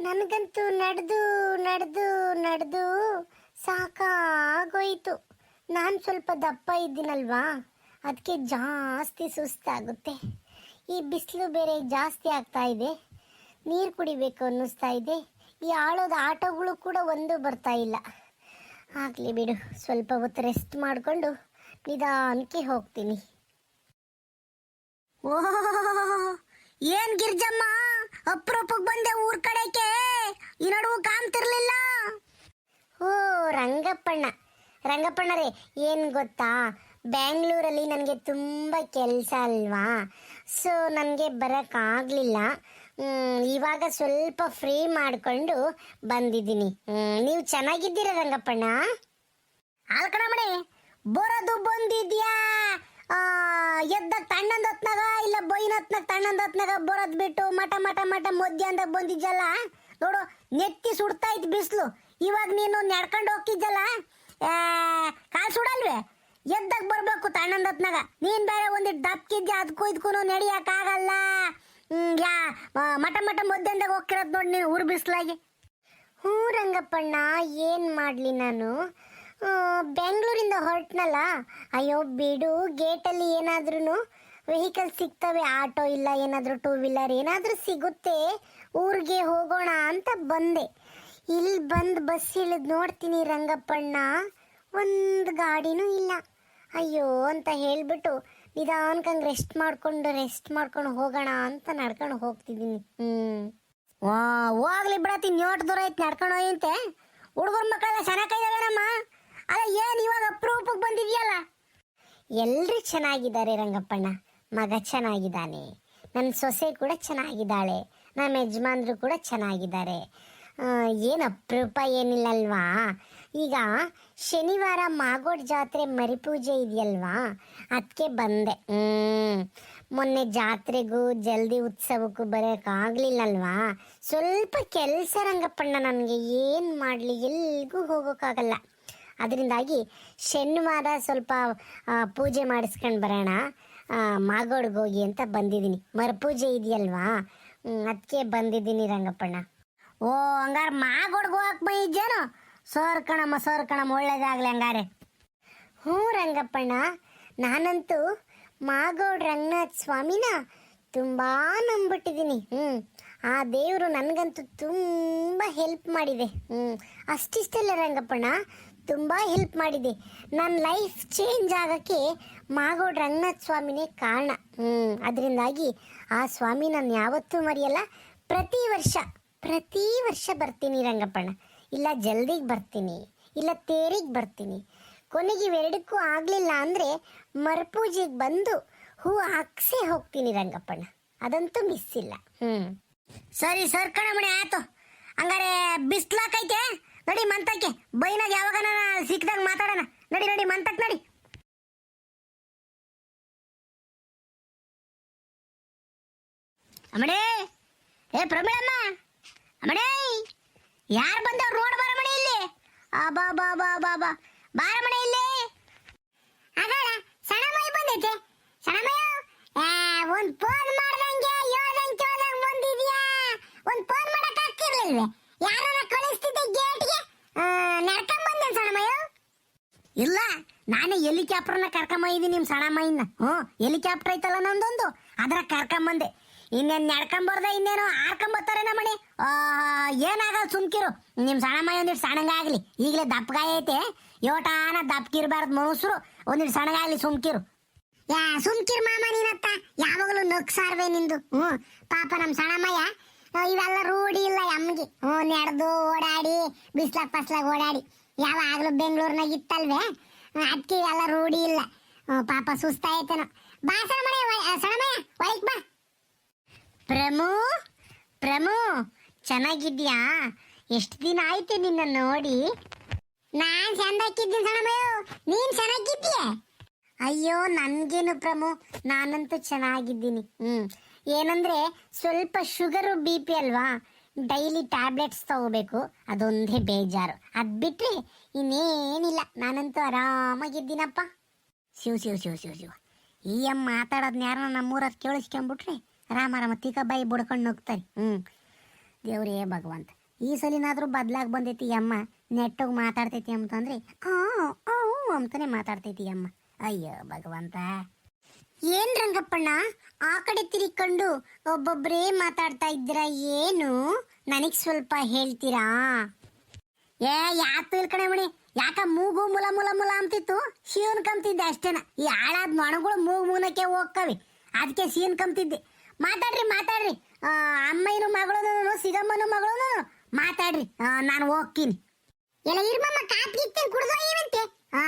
ನನಗಂತೂ ನಡೆದು ನಡೆದು ನಡೆದು ಸಾಕಾಗೋಯ್ತು. ನಾನು ಸ್ವಲ್ಪ ದಪ್ಪ ಇದ್ದೀನಲ್ವಾ? ಅದಕ್ಕೆ ಜಾಸ್ತಿ ಸುಸ್ತಾಗುತ್ತೆ. ಈ ಬಿಸಿಲು ಬೇರೆ ಜಾಸ್ತಿ ಆಗ್ತಾ ಇದೆ. ನೀರು ಕುಡಿಬೇಕು ಅನ್ನಿಸ್ತಾ ಇದೆ. ಈ ಆಳೋದ ಆಟೋಗಳು ಕೂಡ ಒಂದು ಬರ್ತಾ ಇಲ್ಲ. ಆಗಲಿ ಬಿಡು, ಸ್ವಲ್ಪ ಹೊತ್ತು ರೆಸ್ಟ್ ಮಾಡಿಕೊಂಡು ನಿಧಾನಕ್ಕೆ ಹೋಗ್ತೀನಿ. ಓಹ್, ಏನ್ ಗಿರ್ಜಮ್ಮ? ಅಪ್ರೂಪಕ್ಕೆ ಬಂದೆ ಊರ್ ಕಡೆಗೆ. ಈ ನಡುವು ಓ ರಂಗಪ್ಪಣ್ಣ. ರಂಗಪ್ಪಣ್ಣರೇ ಏನು ಗೊತ್ತಾ? ಬ್ಯಾಂಗ್ಳೂರಲ್ಲಿ ನನಗೆ ತುಂಬ ಕೆಲಸ ಅಲ್ವಾ? ಸೊ ನನಗೆ ಬರೋಕ್ಕಾಗಲಿಲ್ಲ ಇವಾಗ ಸ್ವಲ್ಪ ಫ್ರೀ ಮಾಡಿಕೊಂಡು ಬಂದಿದ್ದೀನಿ. ನೀವು ಚೆನ್ನಾಗಿದ್ದೀರಾ ರಂಗಪ್ಪಣ್ಣ? ಆಲ್ಕಣಮಣಿ ಬರೋದು ಬಂದಿದ್ಯಾ? ಎದ್ದಾಗ ತಣ್ಣಂದ ಹೊತ್ನಾಗ ಇಲ್ಲ ಬೈನ ಹೊತ್ನಾಗ ತಣ್ಣಂದ ಹೊತ್ನಾಗ ಬರೋದ್ ಬಿಟ್ಟು ಮಟ ಮಟ ಮಟ ಮಧ್ಯಾಹ್ನದಾಗ ಬಂದಿದ್ಯಲ್ಲ? ನೋಡು, ನೆತ್ತಿ ಸುಡ್ತಾ ಇತ್ತು ಬಿಸಿಲು. ಇವಾಗ ನೀನು ನಡ್ಕೊಂಡು ಹೋಗಿದ್ದಲ್ಲ ಕಾಲು ಸುಡಲ್ವೇ? ಎದ್ದಾಗ ಬರಬೇಕು ತಣ್ಣಂದ ಹೊತ್ನಾಗ. ನೀನ್ ಬೇರೆ ಒಂದಿಟ್ಟು ದಪ್ಕಿದ್ಯಾ ಅದಕ್ಕೂ ಇದಕ್ಕೂ ನಡಿಯಕ್ಕಾಗಲ್ಲ ಯಾ ಮಠ ಮಟ ಮಧ್ಯಾಹ್ನದಾಗ ಹೋಗ್ತಿರೋದು ನೋಡಿ ನೀನು ಊರು ಬಿಸಿಲಾಗಿ. ಹ್ಞೂ ರಂಗಪ್ಪಣ್ಣ, ಏನು ಮಾಡಲಿ ನಾನು? ಬೆಂಗಳೂರಿಂದ ಹೊರಟ್ನಲ್ಲ? ಅಯ್ಯೋ, ಬಿಡು, ಗೇಟಲ್ಲಿ ಏನಾದ್ರೂ ವೆಹಿಕಲ್ ಸಿಗ್ತವೆ, ಆಟೋ ಇಲ್ಲ, ಏನಾದರೂ ಟೂ ವೀಲರ್ ಏನಾದರೂ ಸಿಗುತ್ತೆ. ಊರಿಗೆ ಹೋಗೋಣ ಅಂತ ಬಂದೆ. ಇಲ್ಲಿ ಬಂದು ಬಸ್ ಇಳಿದು ನೋಡ್ತೀನಿ ರಂಗಪ್ಪಣ್ಣ. ಒಂದು ಗಾಡಿನೂ ಇಲ್ಲ. ಅಯ್ಯೋ ಅಂತ ಹೇಳ್ಬಿಟ್ಟು ನಿಧಾನಕ್ಕಂಗೆ ರೆಸ್ಟ್ ಮಾಡಿಕೊಂಡು ರೆಸ್ಟ್ ಮಾಡ್ಕೊಂಡು ಹೋಗೋಣ ಅಂತ ನಡ್ಕೊಂಡು ಹೋಗ್ತಿದ್ದೀನಿ. ಹ್ಞೂ ವಾ, ಹೋಗ್ಲಿ ಬಿಡತ್ತೀನಿ ನೋಟ್ ದೂರ ಐತೆ, ನಡ್ಕೊಂಡು ಹೋಯಂತೆ ಹುಡುಗರ ಮಕ್ಕಳೆಲ್ಲ ಚೆನ್ನಾಗಿದ್ದಾವೇನಮ್ಮ ಅಲ್ಲ, ಏನು ಇವಾಗ ಅಪ್ರೂಪಕ್ಕೆ ಬಂದಿದ್ಯಲ್ಲ? ಎಲ್ಲರೂ ಚೆನ್ನಾಗಿದ್ದಾರೆ ರಂಗಪ್ಪಣ್ಣ. ಮಗ ಚೆನ್ನಾಗಿದ್ದಾನೆ. ನನ್ನ ಸೊಸೆ ಕೂಡ ಚೆನ್ನಾಗಿದ್ದಾಳೆ. ನಮ್ಮ ಯಜಮಾನ್ರು ಕೂಡ ಚೆನ್ನಾಗಿದ್ದಾರೆ. ಏನು ಅಪರೂಪ ಏನಿಲ್ಲ ಅಲ್ವಾ ಈಗ ಶನಿವಾರ ಮಾಗೋಡ್ ಜಾತ್ರೆ ಮರಿಪೂಜೆ ಇದೆಯಲ್ವಾ? ಅದಕ್ಕೆ ಬಂದೆ. ಮೊನ್ನೆ ಜಾತ್ರೆಗೂ, ಜಲ್ದಿ ಉತ್ಸವಕ್ಕೂ ಬರೋಕ್ಕಾಗಲಿಲ್ಲಲ್ವಾ? ಸ್ವಲ್ಪ ಕೆಲಸ ರಂಗಪ್ಪಣ್ಣ ನನಗೆ. ಏನು ಮಾಡಲಿ? ಎಲ್ಲಿಗೂ ಹೋಗೋಕ್ಕಾಗಲ್ಲ. ಅದರಿಂದಾಗಿ ಶನಿವಾರ ಸ್ವಲ್ಪ ಪೂಜೆ ಮಾಡಿಸ್ಕೊಂಡು ಬರೋಣ ಮಾಗೋಡ್ಗೆ ಹೋಗಿ ಅಂತ ಬಂದಿದ್ದೀನಿ. ಮರಪೂಜೆ ಇದೆಯಲ್ವಾ? ಅದಕ್ಕೆ ಬಂದಿದ್ದೀನಿ ರಂಗಪ್ಪಣ್ಣ. ಓ, ಹಂಗಾರೆ ಮಾಗೋಡ್ಗೆ ಹೋಗಕ್ಕೆ ಬೈದೇನು ಸೋರ್ ಕಣಮ್ಮ ಸೋರ್ ಕಣಮ್ಮ, ಒಳ್ಳೇದಾಗಲಿ ಹಂಗಾರೆ. ಹ್ಞೂ ರಂಗಪ್ಪಣ್ಣ, ನಾನಂತೂ ಮಾಗೋಡ್ ರಂಗನಾಥ್ ಸ್ವಾಮಿನ ತುಂಬ ನಂಬಿಟ್ಟಿದ್ದೀನಿ ಹ್ಞೂ ಆ ದೇವರು ನನಗಂತೂ ತುಂಬ ಹೆಲ್ಪ್ ಮಾಡಿದೆ. ಹ್ಞೂ ಅಷ್ಟಿಷ್ಟಲ್ಲ ರಂಗಪ್ಪಣ್ಣ. ತುಂಬ ಹೆಲ್ಪ್ ಮಾಡಿದೆ. ನನ್ನ ಲೈಫ್ ಚೇಂಜ್ ಆಗೋಕ್ಕೆ ಮಾಗೋಡ್ ರಂಗನಾಥ್ ಸ್ವಾಮಿನೇ ಕಾರಣ. ಹ್ಞೂ ಅದರಿಂದಾಗಿ ಆ ಸ್ವಾಮಿ ನಾನು ಯಾವತ್ತೂ ಮರೆಯಲ್ಲ. ಪ್ರತಿ ವರ್ಷ ಪ್ರತಿ ವರ್ಷ ಬರ್ತೀನಿ ರಂಗಪ್ಪಣ್ಣ. ಇಲ್ಲ ಜಲ್ದಿಗೆ ಬರ್ತೀನಿ, ಇಲ್ಲ ತೇರಿಗೆ ಬರ್ತೀನಿ. ಕೊನೆಗೆ ಇವೆರಡಕ್ಕೂ ಆಗಲಿಲ್ಲ ಅಂದರೆ ಮರಪೂಜೆಗೆ ಬಂದು ಹೂ ಹಾಕ್ಸೇ ಹೋಗ್ತೀನಿ ರಂಗಪ್ಪಣ್ಣ. ಅದಂತೂ ಮಿಸ್ ಇಲ್ಲ. ಹ್ಞೂ ಸರಿ, ಸರ್ ಕಣಮಣಿ ಆಯ್ತು. ಹಂಗಾರೆ ಬಿಸ್ಲಾಕೈತೆ ನಡಿ ಮಂತಕ್ಕೆ, ಬೈನಾಗ ಯಾವಾಗ ಸಿಕ್ಕದಾಗ ಮಾತಾಡೋಣ. ನಡಿ ನಡಿ, ಮಂತಕ್ ನಡಿ. ಅಮ್ಮಡೇ, ಏ ಪ್ರಮೀಳಮ್ಮ, ಅಮ್ಮಡೇ, ಯಾರು ಬಂದವ್ ರೋಡ್ ಬರಮಣಿ ಇಲ್ಲಿ? ಬಾ ಬಾ ಬಾ ಬಾ ಬಾರ ಬಾರಮಣಿ ಇಲ್ಲಿ. ಅದಳ ಸಣಮಯ ಬಂದೈತೆ. ಸಣಮಯ ಒಂದ್ ಫೋನ್ ಮಾಡ್ದಂಗೆ ಯೋದಂಗ್ ಚೋದಂಗ್ ಬಂದಿದ್ಯಾ? ಒಂದ್ ಫೋನ್ ಮಾಡಕ್ ಆಗ್ತಿರ್ಲಿಲ್ವೇ ಯಾರನ್ನ ಕಳಿಸ್ತಿದ್ದೆ ಗೇಟ್ಗೆ ನಡ್ಕೊಂಡ್ ಬಂದೆ ಸಣಮಯ ಇಲ್ಲ ನಾನೇ ನಿಮ್ ನಿಮ್ಮ ಇನ್ನ. ಹ್ಞೂ ಹೆಲಿಕಾಪ್ಟರ್ ಐತಲ್ಲ ನಂದೊಂದು. ಅದ್ರ ಕರ್ಕೊಂಬಂದೆ. ಇನ್ನೇನು ನಡ್ಕೊಂಬರ್ದೆ, ಇನ್ನೇನು ಹಾರ್ಕೊಂಬರ್ತಾರೆ ನಮ್ಮಣಿ ಏನಾಗಲ್ಲ ಸುಮ್ಕಿರು. ನಿಮ್ಮ ಸಣಮ್ಮ ಒಂದಿಟ್ಟು ಸಣ್ಣಗಾಗ್ಲಿ. ಈಗಲೇ ದಪ್ಪಗಾಯ ಐತೆ. ಯೋಟಾನ ದಪ್ಪಕಿರ್ಬಾರ್ದು ಮನುಷ್ಯರು ಒಂದಿಟ್ಟು ಸಣ್ಣಗಾಗ್ಲಿ ಸುಮ್ಕಿರು. ಯಾ, ಸುಮ್ಕಿರ್ ಮಾಮ ನೀನತ್ತ. ಯಾವಾಗಲೂ ನಗ್ಸಾರ್ವೆ ನಿಂದು. ಹ್ಞೂ, ಪಾಪ ನಮ್ಮ ಸಣಮ್ಮಯ್ಯ ಇವೆಲ್ಲ ರೂಢಿ ಇಲ್ಲ ಅಮ್ಮಗೆ ಹ್ಞೂ, ನಡೆದು ಓಡಾಡಿ, ಬಿಸ್ಲಾಗ ಪಸ್ಲಾಗ ಓಡಾಡಿ. ಯಾವಾಗಲೂ ಬೆಂಗಳೂರಿನಾಗ ಇತ್ತಲ್ವೇ? ಅದಕ್ಕೆ ಇವೆಲ್ಲ ರೂಢಿ ಇಲ್ಲ. ಪಾಪ ಸುಸ್ತಾಯ್ತೇನೋ. ಬಾ ಸಣಮಯ್ಯ ಸಣಮಯ್ಯ ಒಳಗ್ ಬಾ. ಪ್ರಮು ಪ್ರಮು ಚೆನ್ನಾಗಿದ್ಯಾ ಎಷ್ಟು ದಿನ ಆಯ್ತು ನಿನ್ನ ನೋಡಿ? ನಾನ್ ಚಂದಾಕಿದ್ದೀನಿ ಸಣಮಯ್ಯ ನೀನ್ ಚೆನ್ನಾಗಿದ್ದೀಯ? ಅಯ್ಯೋ, ನನ್ಗೇನು ಪ್ರಮು, ನಾನಂತೂ ಚೆನ್ನಾಗಿದ್ದೀನಿ. ಹ್ಮ್, ಏನಂದ್ರೆ ಸ್ವಲ್ಪ ಶುಗರು, ಬಿ ಪಿ ಅಲ್ವಾ? ಡೈಲಿ ಟ್ಯಾಬ್ಲೆಟ್ಸ್ ತಗೋಬೇಕು, ಅದೊಂದೇ ಬೇಜಾರು. ಅದ್ ಬಿಟ್ರೆ ಇನ್ನೇನಿಲ್ಲ, ನಾನಂತೂ ಆರಾಮಾಗಿದ್ದೀನಪ್ಪ. ಶಿವ ಶಿವ ಶಿವ ಶಿವ ಶಿವ. ಈ ಅಮ್ಮ ಮಾತಾಡೋದ್ನ ಯಾರನ್ನ ನಮ್ಮೂರಲ್ಲಿ ಕೇಳಿಸ್ಕೊಂಬಿಟ್ರಿ ರಾಮ ರಾಮ, ತೀಕ ಬಾಯಿ ಬುಡ್ಕೊಂಡು ಹೋಗ್ತಾರೆ ಹ್ಞೂ ದೇವ್ರೇ ಭಗವಂತ. ಈ ಸಲಿನಾದರೂ ಬದಲಾಗಿ ಬಂದೈತಿ ಅಮ್ಮ ನೆಟ್ಟಗೆ ಮಾತಾಡ್ತೈತಿ ಅಂತಂದ್ರೆ ಅಂತಾನೆ ಮಾತಾಡ್ತೈತಿ ಅಮ್ಮ ಅಯ್ಯೋ ಭಗವಂತ. ಏನ್ ರಂಗಪ್ಪಣ್ಣ? ಆ ಕಡೆ ತಿರ್ಕೊಂಡು ಒಬ್ಬೊಬ್ರೇ ಮಾತಾಡ್ತಾ ಇದ್ದೀರಾ ಏನು? ನನಗೆ ಸ್ವಲ್ಪ ಹೇಳ್ತೀರಾ? ಏ ಯಾತು ಇಲ್ ಕಡೆ ಮಣಿ. ಯಾಕ ಮೂಗು ಮುಲ ಮುಲ ಮುಲ ಅಂತಿತ್ತು? ಸೀನ್ ಕಂತಿದ್ದೆ ಅಷ್ಟೇನ. ಈ ಹಾಳಾದ ನೊಣಗಳು ಮೂಗು ಮೂನಕ್ಕೆ ಹೋಗ್ಕವಿ. ಅದಕ್ಕೆ ಸೀನ್ ಕಂತಿದ್ದೆ ಮಾತಾಡ್ರಿ ಮಾತಾಡ್ರಿ. ಅಮ್ಮಯ್ಯನ ಮಗಳು ಸಿಗಮ್ಮನ ಮಗಳು ಮಾತಾಡ್ರಿ. ನಾನು ಹೋಗ್ತೀನಿ. ಎಲ್ಲ ಇರ್ಮಮ್ಮ ಕಾಪಿ ಇತ್ತೇನ್ ಕುಡ್ದೋ ಏನಂತೆ? ಆ,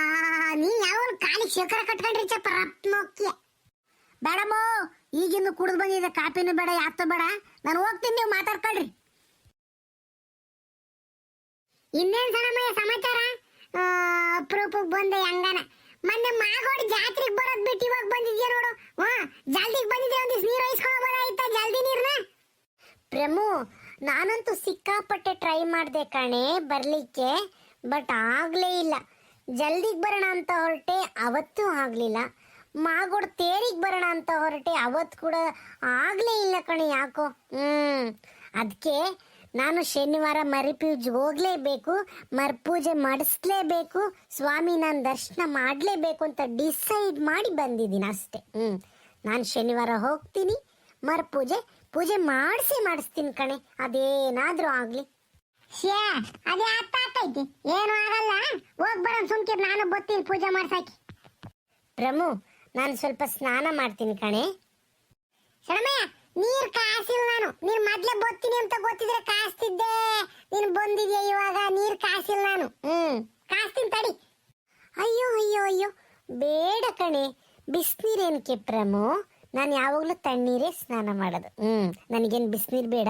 ನೀ ಯಾವ ಕಾಲಿಗೆ ಶೇಖರ ಕಟ್ಕೊಂಡ್ರಿ ಚಪ್ಪ ರಪ್ ಬೇಡಮ್ಮ ಬೇಡಮ್ಮೋ ಈಗಿನ್ನು ಕುಡ್ದು ಬಂದಿದೆ ಕಾಪಿನೂ ಬೇಡ ಯಾತೋ ಬೇಡ. ನಾನು ಹೋಗ್ತೀನಿ ನೀವು ಮಾತಾಡ್ಕೊಳ್ರಿ. ಇನ್ನೇನ್ ಸಣಮಯ್ಯ ಸಮಾಚಾರ? ಆ, ಅಪ್ರೂಪಕ್ಕೆ ಬಂದೆ ಹಂಗನ ಮೊನ್ನೆ ಮಾಗೋಡಿ ಜಾತ್ರೆಗೆ ಬರೋದ್ ಬಿಟ್ಟು ಇವಾಗ ಬಂದಿದ್ಯಾ ನೋಡು. ಹಾ ಜಲ್ದಿಗೆ ಬಂದಿದ್ದೆ ಒಂದಿಸ್ ನೀರು ಇಸ್ಕೊಂಡು ಬರಾಯ್ತಾ ಜಲ್ದಿ ನೀರ್ನ? ಪ್ರಮು ನಾನಂತೂ ಸಿಕ್ಕಾಪಟ್ಟೆ ಟ್ರೈ ಮಾಡಿದೆ ಕಣೆ ಬರಲಿಕ್ಕೆ ಬಟ್ ಆಗಲೇ ಇಲ್ಲ. ಜಲ್ದಿಗೆ ಬರೋಣ ಅಂತ ಹೊರಟೆ ಅವತ್ತೂ ಆಗಲಿಲ್ಲ. ಮಾಗೋಡ್ ತೇರಿಗೆ ಬರೋಣ ಅಂತ ಹೊರಟೆ ಅವತ್ತು ಕೂಡ ಆಗಲೇ ಇಲ್ಲ ಕಣೆ ಯಾಕೋ. ಹ್ಞೂ ಅದಕ್ಕೆ ನಾನು ಶನಿವಾರ ಮರಿಪೂಜೆ ಹೋಗ್ಲೇಬೇಕು ಮರ್ಪೂಜೆ ಮಾಡಿಸ್ಲೇಬೇಕು ಸ್ವಾಮಿ ನಾನು ದರ್ಶನ ಮಾಡಲೇಬೇಕು ಅಂತ ಡಿಸೈಡ್ ಮಾಡಿ ಬಂದಿದ್ದೀನಿ ಅಷ್ಟೇ. ಹ್ಮ್. ನಾನು ಶನಿವಾರ ಹೋಗ್ತೀನಿ ಮರ್ಪೂಜೆ ಪೂಜೆ ಮಾಡಿಸಿ ಮಾಡಿಸ್ತೀನಿ ಕಣೆ ಅದೇನಾದ್ರೂ ಆಗ್ಲಿ. ಶ್ಯಾ ಅದೇ ಅರ್ಥ ಆಗ್ತೈತಿ ಏನು ಆಗಲ್ಲ. ಹೋಗ್ ಬರೋಣ ಸುಮ್ಕಿರ್ ನಾನು ಬರ್ತೀನಿ ಪೂಜೆ ಮಾಡ್ಸಾಕಿ ಪ್ರಮು ನಾನು ಸ್ವಲ್ಪ ಸ್ನಾನ ಮಾಡ್ತೀನಿ ಕಣೆ. ಶರಣಮಯ್ಯ ನೀರ್ ಕಾಸಿಲ್ಲ ನಾನು. ನೀನ್ ಮೊದ್ಲೇ ಬತ್ತೀನಿ ಅಂತ ಗೊತ್ತಿದ್ರೆ ಕಾಸ್ತಿದ್ದೆ. ನೀನ್ ಬಂದಿದ್ಯಾ ಇವಾಗ? ನೀರ್ ಕಾಸಿಲ್ಲ ನಾನು. ಹ್ಮ್. ಕಾಸ್ತೀನಿ ತಡಿ. ಅಯ್ಯೋ ಅಯ್ಯೋ ಅಯ್ಯೋ. ಬೇಡ ಕಣೆ. ಬಿಸಿನೀರೇನಕ್ಕೆ ಕೆಪ್ರಮು ನಾನು ಯಾವಾಗಲೂ ತಣ್ಣೀರೇ ಸ್ನಾನ ಮಾಡೋದು. ಹ್ಞೂ ನನಗೇನು ಬಿಸಿನೀರು ಬೇಡ.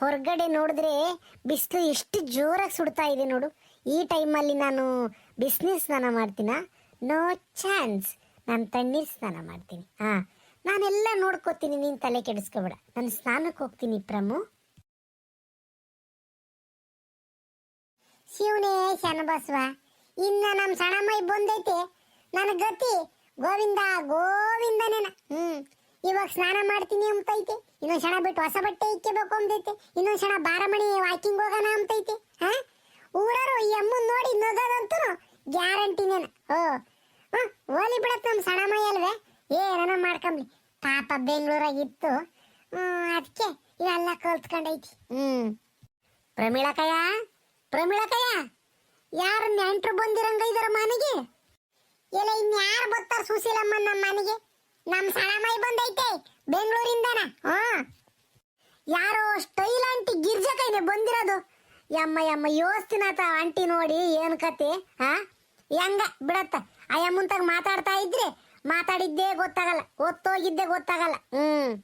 ಹೊರಗಡೆ ನೋಡಿದ್ರೆ ಬಿಸಿಲು ಎಷ್ಟು ಜೋರಾಗಿ ಸುಡ್ತಾ ಇದೆ ನೋಡು. ಈ ಟೈಮಲ್ಲಿ ನಾನು ಬಿಸಿನೀರು ಸ್ನಾನ ಮಾಡ್ತೀನ? No chance. ನಾನು ತಣ್ಣೀರು ಸ್ನಾನ ಮಾಡ್ತೀನಿ. ಹಾ. ನಾನೆಲ್ಲ ನೋಡ್ಕೋತೀನಿ, ನೀನ್ ತಲೆ ಕೆಡಿಸ್ಕೊಬೇಡ. ನಾನು ಸ್ನಾನಕ್ಕೆ ಹೋಗ್ತೀನಿ, ಪ್ರಮು. ಶಿವನೇ ಶನಬಸವ ಇನ್ನ ನಮ್ಮ ಸಣಮೈ ಬಂದೈತೆ. ನನ್ನ ಗತಿ, ಗೋವಿಂದ ಗೋವಿಂದನೇನ ಹ್ಮ್. ಇವಾಗ ಸ್ನಾನ ಮಾಡ್ತೀನಿ ಅಂತೈತೆ ಇನ್ನೊಂದ್ ಕ್ಷಣ ಬಿಟ್ಟು ಹೊಸ ಬಟ್ಟೆ ಇಕ್ಕಬೇಕು ಅಂತೈತೆ ಇನ್ನೊಂದ್ ಕ್ಷಣ ಬಾರಮಣಿ ವಾಕಿಂಗ್ ಹೋಗೋಣ ಅಂತೈತೆ ಹಾ? ಊರರು ಈ ಅಮ್ಮನ್ ನೋಡಿ ಗ್ಯಾರಂಟಿ ಗ್ಯಾರಂಟಿನೇನ ಓ. ಹ್ಮ್ ಓಲಿ ಬಿಡತ್ ನಮ್ಮ ಸಣಮೈ ಅಲ್ವೇ? ಏನನ ಮಾಡ್ಕೊಂಬ್ಲಿ ಪಾಪ ಬೆಂಗಳೂರಾಗಿತ್ತು ಅದಕ್ಕೆ ಇವೆಲ್ಲ ಕಲ್ತ್ಕೊಂಡೈತಿ. ಹ್ಮ್. ಪ್ರಮೀಳಕಯ್ಯ ಪ್ರಮೀಳಕಯ್ಯ ಯಾರು ನೆಂಟ್ರು ಬಂದಿರಂಗ ಇದರ ಮನೆಗೆ? ಇಲ್ಲ ಇನ್ಯಾರು ಬರ್ತಾರ ಸುಶೀಲಮ್ಮ ನಮ್ಮ ಮನೆಗೆ? ನಮ್ಮ ಸಣಮೈ ಬಂದೈತೆ ಬೆಂಗಳೂರಿಂದನ. ಹಾ. ಯಾರೋ ಸ್ಟೈಲ್ ಆಂಟಿ ಗಿರ್ಜಕೈನೆ ಬಂದಿರೋದು. ಯಮ್ಮ ಯಮ್ಮ ಯೋಸ್ತಿನ ಆಂಟಿ ನೋಡಿ ಏನ್ ಕತೆ ಹಾ? ಹೆಂಗ ಬಿಡತ್ತ. ಆ ಮುಂತಾಗ ಮಾತಾಡ್ತಾ ಇದ್ರೆ ಮಾತಾಡಿದ್ದೇ ಗೊತ್ತಾಗಲ್ಲ, ಒತ್ತೋಗಿದ್ದೆ ಗೊತ್ತಾಗಲ್ಲ. ಹ್ಮ್.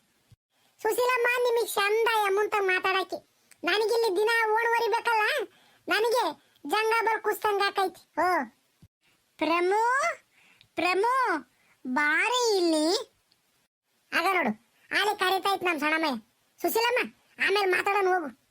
ಸುಶೀಲಮ್ಮ, ನಿಮಗೆ ಚಂದ ಎಮ್ಮಂತ ಮಾತಾಡಕ್ಕೆ ನನಗಿಲ್ಲಿ ದಿನ ಹೊರಿಬೇಕಲ್ಲ ನನಗೆ ಜಂಗಾಬಲ್ ಕುಸ್ತಂಗ ಹಾಕೈತಿ. ಓ ಪ್ರಮು ಪ್ರಮು, ಬಾರಿ ಇಲ್ಲಿ. ಆಗ ನೋಡು, ಆಲೆ ಕರೀತಾ ಇತ್ತು ನಮ್ಮ ಸಣ್ಣಮ್ಮಯ್ಯ. ಸುಶೀಲಮ್ಮ, ಆಮೇಲೆ ಮಾತಾಡೋಣ ಹೋಗು.